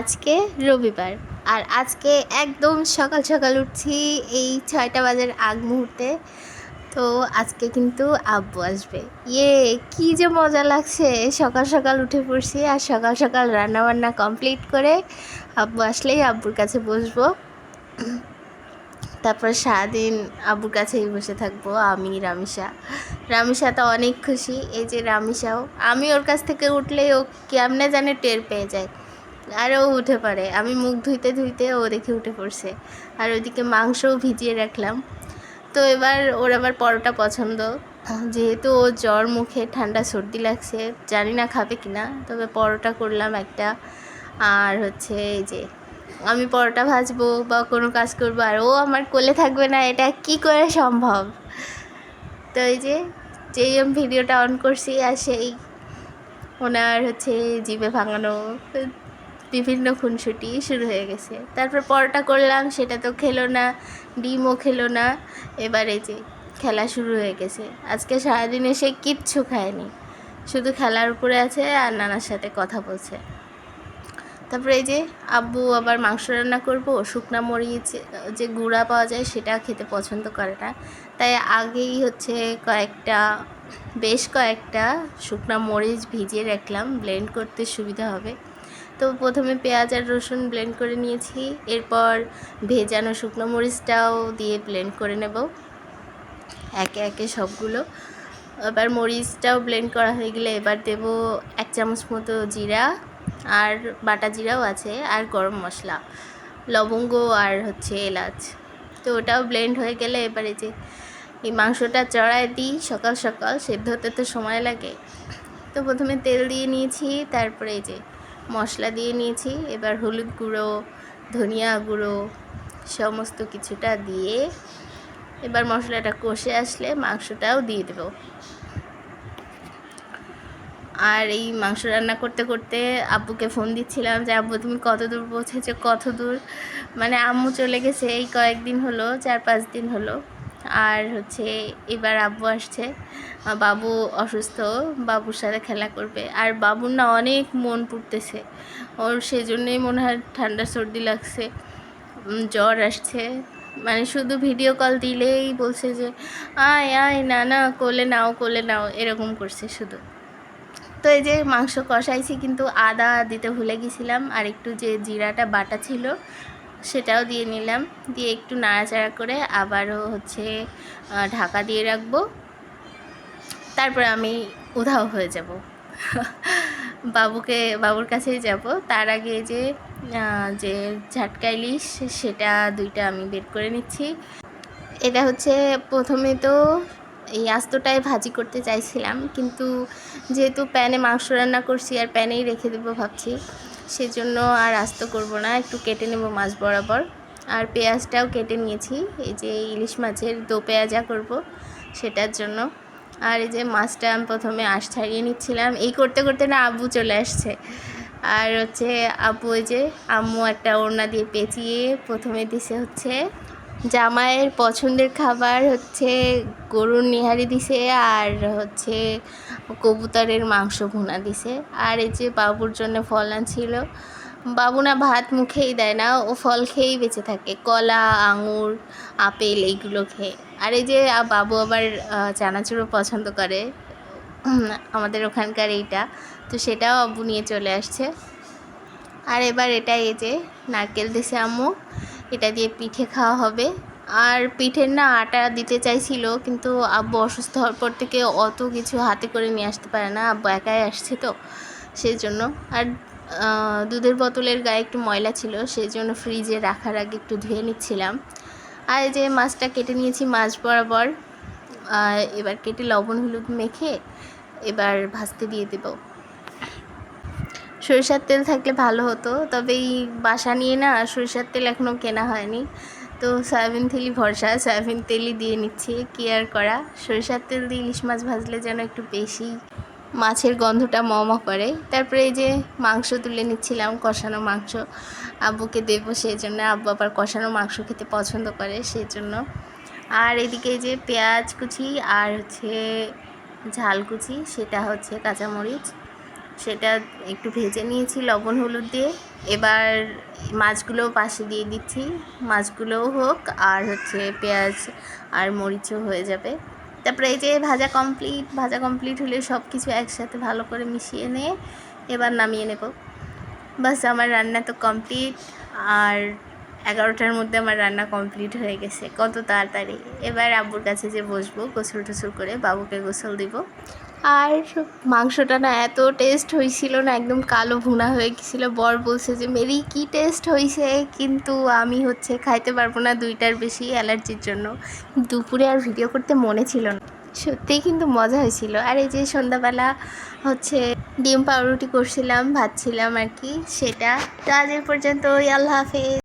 আজকে রবিবার। আর আজকে একদম সকাল সকাল উঠছি এই ছয়টা বাজার আগ মুহূর্তে। তো আজকে কিন্তু আব্বু আসবে। ইয়ে কি যে মজা লাগছে। সকাল সকাল উঠে পড়ছি আর সকাল সকাল রান্না বান্না কমপ্লিট করে আব্বু আসলেই আব্বুর কাছে বসবো। তারপর সারাদিন আব্বুর কাছেই বসে থাকব, আমি রামিসা রামিসা তো অনেক খুশি, এই যে রামিসাও আমি ওর কাছ থেকে উঠলেই ও কেমনে জানে টের পেয়ে যায়। আর ও উঠে পড়ে। আমি মুখ ধুইতে ধুইতে ও দেখে উঠে পড়ছে। আর ওইদিকে মাংসও ভিজিয়ে রাখলাম। তো এবার ওর আবার পরোটা পছন্দ। যেহেতু ও জ্বর, মুখে ঠান্ডা, সর্দি লাগছে, জানি না খাবে কি না তবে পরোটা করলাম একটা। আর হচ্ছে এই যে, আমি পরোটা ভাজবো বা কোনো কাজ করব, আর ও আমার কোলে থাকবে না, এটা কি করে সম্ভব? তো এই যে, যেই আমি ভিডিওটা অন করছি, আর সেই ওনার হচ্ছে জিভে ভাঙানো বিভিন্ন খুনসুটি শুরু হয়ে গেছে। তারপর পরোটা করলাম, সেটা তো খেলো না, ডিমও খেলো না। এবারে যে খেলা শুরু হয়ে গেছে। আজকে সারাদিনে সে কিচ্ছু খায়নি। শুধু খেলার উপরে আছে আর নানার সাথে কথা বলছে। তারপরে এই যে আব্বু আবার মাংস রান্না করব, শুকনা মরিচ, যে গুঁড়া পাওয়া যায় সেটা খেতে পছন্দ করে না তাই আগেই হচ্ছে কয়েকটা, বেশ কয়েকটা শুকনা মরিচ ভিজিয়ে রাখলাম। ব্লেন্ড করতে সুবিধা হবে। তো প্রথমে পেঁয়াজ আর রসুন ব্লেন্ড করে নিয়েছি। এরপর ভেজানো শুকনো মরিচটাও দিয়ে ব্লেন্ড করে নেব। একে একে সবগুলো। এবার মরিচটাও ব্লেন্ড করা হয়ে গেলে এবার দেব এক চামচ মতো জিরা আর বাটা জিরাও আছে আর গরম মশলা, লবঙ্গ আর হচ্ছে এলাচ। তো ওটাও ব্লেন্ড হয়ে গেলে এবারে যে এই মাংসটা চড়ায় দিই সকাল সকাল সেদ্ধ হতে তো সময় লাগে। তো প্রথমে তেল দিয়ে নিয়েছি, তারপরে এই যে মশলা দিয়ে নিয়েছি। এবার হলুদ গুঁড়ো, ধনিয়া গুঁড়ো, সমস্ত কিছুটা দিয়ে এবার মশলাটা কষে আসলে মাংসটাও দিয়ে দেবো। আর এই মাংস রান্না করতে করতে আব্বুকে ফোন দিচ্ছিলাম যে, আব্বু, তুমি কত দূর পৌঁছেছো? কত দূর মানে আম্মু চলে গেছে, এই কয়েকদিন হলো, চার পাঁচ দিন হলো। আর হচ্ছে এবার আব্বু আসছে। বাবু অসুস্থ, বাবুর সাথে খেলা করবে। আর বাবুর না অনেক মন পুড়তেছে। ওর সেজন্যই মনে হয় ঠান্ডা সর্দি লাগছে জ্বর আসছে। মানে শুধু ভিডিও কল দিলেই বলছে যে, আয় আয়, না না, কোলে নাও কোলে নাও। এরকম করছে শুধু। তো এই যে মাংস কষাইছি, কিন্তু আদা দিতে ভুলে গেছিলাম। আর একটু যে জিরাটা বাটা ছিল সেটাও দিয়ে নিলাম। দিয়ে একটু নাড়াচাড়া করে আবারও হচ্ছে ঢাকা দিয়ে রাখব। তারপরে আমি উধাও হয়ে যাব। বাবুকে, বাবুর কাছেই যাব। তার আগে যে যে ঝাটকা ইলিশ, সেটা দুইটা আমি বের করে নিচ্ছি। এটা হচ্ছে প্রথমে তো এই আস্তটায় ভাজি করতে চাইছিলাম, কিন্তু যেহেতু প্যানে মাংস রান্না করছি আর প্যানেই রেখে দেবো ভাবছি সেজন্য আর আস্ত করব না, একটু কেটে নেব মাছ বরাবর। আর পেঁয়াজটাও কেটে নিয়েছি, এই যে ইলিশ মাছের দো পেঁয়াজা করব সেটার জন্য। আর এই যে মাছটা আমি প্রথমে আশ ছাড়িয়ে নিচ্ছিলাম, এই করতে করতে না আব্বু চলে আসছে। আর হচ্ছে আব্বু এই যে আম্মু একটা ওড়না দিয়ে পেঁচিয়ে প্রথমে দিছে হচ্ছে জামাইয়ের পছন্দের খাবার হচ্ছে গরুর নিহারি দিছে আর হচ্ছে কবুতরের মাংস ভুনা দিছে। আর এই যে বাবুর জন্য ফল আনছিল, বাবু না ভাত মুখেই দেয় না, ও ফল খেয়েই বেঁচে থাকে। কলা, আঙুর, আপেল এইগুলো খেয়ে। আর এই যে বাবু আবার চানাচুরও পছন্দ করে আমাদের ওখানকার এইটা। তো সেটাও আব্বু নিয়ে চলে আসছে। আর এবার এটা এই যে নারকেল দিছে আম্মু। এটা দিয়ে পিঠে খাওয়া হবে। আর পিঠের না আটা দিতে চাইছিল, কিন্তু আব্বু অসুস্থ হওয়ার পর থেকে অত কিছু হাতে করে নিয়ে আসতে পারে না। আব্বু একাই আসছে তো সেই জন্য আর দুধের বোতলের গায়ে একটু ময়লা ছিল সেই জন্য ফ্রিজে রাখার আগে একটু ধুয়ে নিচ্ছিলাম। আর যে মাছটা কেটে নিয়েছি মাছ বরাবর এবার কেটে লবণ, হলুদ মেখে এবার ভাজতে দিয়ে দেবো। সরিষার তেল থাকলে ভালো হতো, তবে এই বাসা নিয়ে না সরিষার তেল এখনও কেনা হয়নি। তো সয়াবিন তেলই ভরসা, সয়াবিন তেলই দিয়ে নিচ্ছি, কি আর করা? সরিষার তেল দিয়ে ইলিশ মাছ ভাজলে যেন একটু বেশি মাছের গন্ধটা মম করে। তারপরে এই যে মাংস তুলে নিচ্ছিলাম, কষানো মাংস। আব্বুকে দেবো সেই জন্য আব্বু আবার কষানো মাংস খেতে পছন্দ করে সেই জন্য আর এদিকে যে পেঁয়াজ কুচি আর হচ্ছে ঝাল কুচি, সেটা হচ্ছে কাঁচামরিচ। সেটা একটু ভেজে নিয়েছি লবণ, হলুদ দিয়ে। এবার মাছগুলো পাশে দিয়ে দিচ্ছি। মাছগুলোও হোক আর হচ্ছে পেঁয়াজ আর মরিচও হয়ে যাবে। তারপরে এই যে ভাজা কমপ্লিট ভাজা কমপ্লিট হলে সব কিছু একসাথে ভালো করে মিশিয়ে নিয়ে এবার নামিয়ে নেব। বাস, আমার রান্না তো কমপ্লিট আর এগারোটার মধ্যে আমার রান্না কমপ্লিট হয়ে গেছে। কত তাড়াতাড়ি। এবার আব্বুর কাছে যে বসবো গোসল টোসল করে বাবুকে গোসল দিব। আর মাংসটা না এত টেস্ট হয়েছিল না, একদম কালো ভুনা হয়ে গেছিল। বর বলছে যে, মেরি, কি টেস্ট হয়েছে কিন্তু আমি হচ্ছে খাইতে পারব না দুইটার বেশি অ্যালার্জির জন্য। দুপুরে আর ভিডিও করতে মনে ছিল না। সত্যিই কিন্তু মজা হয়েছিল। আর এই যে সন্ধ্যাবেলা হচ্ছে ডিম পাউরুটি করছিলাম ভাবছিলাম আর কি, সেটা। তো আজ পর্যন্ত আল্লাহ হাফেজ।